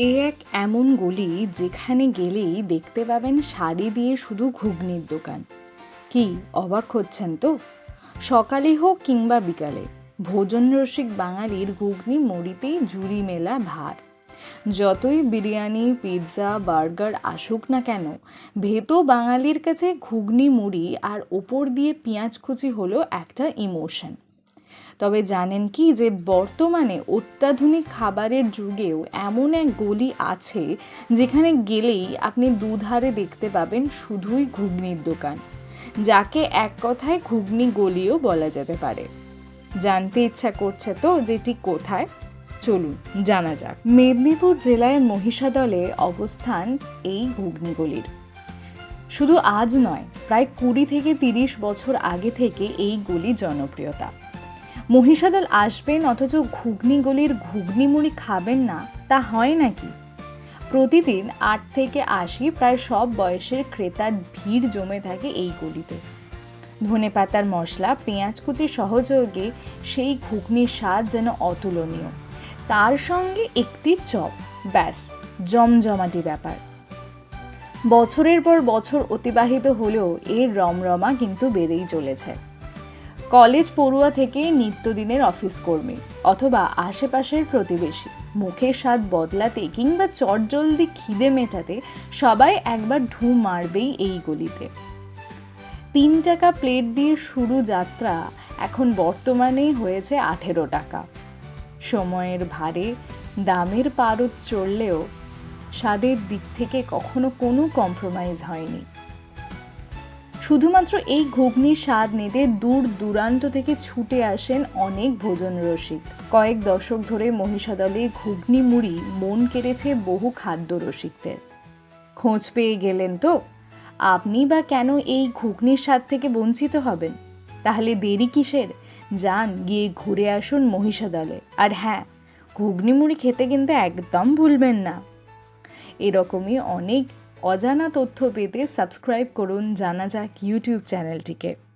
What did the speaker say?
এ এক এমন গলি যেখানে গেলেই দেখতে পাবেন শাড়ি দিয়ে শুধু ঘুগনির দোকান। কি অবাক হচ্ছেন তো? সকালে হোক কিংবা বিকালে, ভোজন রসিক বাঙালির ঘুগনি মুড়িতেই জুড়ি মেলা ভার। যতই বিরিয়ানি, পিৎজা, বার্গার আসুক না কেন, ভেতো বাঙালির কাছে ঘুগনি মুড়ি আর ওপর দিয়ে পেঁয়াজ কুচি হলো একটা ইমোশন। তবে জানেন কি যে বর্তমানে অত্যাধুনিক খাবারের যুগেও এমন এক গলি আছে যেখানে গেলেই আপনি দুধারে দেখতে পাবেন শুধুই ঘুগনির দোকান, যাকে এক কথায় ঘুগনি গলিও বলা যেতে পারে। জানতে ইচ্ছা করছে তো যেটি কোথায়? চলুন, জানা যাক। মেদিনীপুর জেলায় মহিষাদলে অবস্থান এই ঘুগনিগলির শুধু আজ নয়, প্রায় কুড়ি থেকে তিরিশ বছর আগে থেকে এই গলি জনপ্রিয়তা। মহিষাদল আসবেন, অথচ ঘুগনি গলির ঘুগনি মুড়ি খাবেন না, তা হয় নাকি? প্রতিদিন আট থেকে আশি, প্রায় সব বয়সের ক্রেতার ভিড় জমে থাকে এই গলিতে। ধনে পাতার মশলা, পেঁয়াজ কুচি সহযোগে সেই ঘুগনির স্বাদ যেন অতুলনীয়। তার সঙ্গে একটি চপ, ব্যাস, জমজমাটি ব্যাপার। বছরের পর বছর অতিবাহিত হলেও এর রমরমা কিন্তু বেড়েই চলেছে। কলেজ পড়ুয়া থেকে নিত্যদিনের অফিস কর্মী অথবা আশেপাশের প্রতিবেশী। মুখের স্বাদ বদলাতে কিংবা চটজলদি খিদে মেটাতে সবাই একবার ঢু মারবেই এই গলিতে। তিন টাকা প্লেট দিয়ে শুরু যাত্রা এখন বর্তমানে হয়েছে আঠেরো টাকা। সময়ের ভারে দামের পারদ চড়লেও স্বাদের দিক থেকে কখনো কোনো কম্প্রোমাইজ হয়নি। শুধুমাত্র এই ঘুগনির স্বাদ নিতে দূর দূরান্ত থেকে ছুটে আসেন অনেক ভোজন রসিক। কয়েক দশক ধরে মহিষাদলে ঘুগনি মুড়ি মন কেড়েছে বহু খাদ্য রসিকদের। খোঁজ পেয়ে গেলেন তো? আপনি বা কেন এই ঘুগনির স্বাদ থেকে বঞ্চিত হবেন? তাহলে দেরি কিসের? যান, গিয়ে ঘুরে আসুন মহিষাদলে আর হ্যাঁ ঘুগনি মুড়ি খেতে কিন্তু একদম ভুলবেন না। এরকমই অনেক অজানা তথ্য পেতে সাবস্ক্রাইব করুন জানা যাক ইউটিউব চ্যানেলটিকে।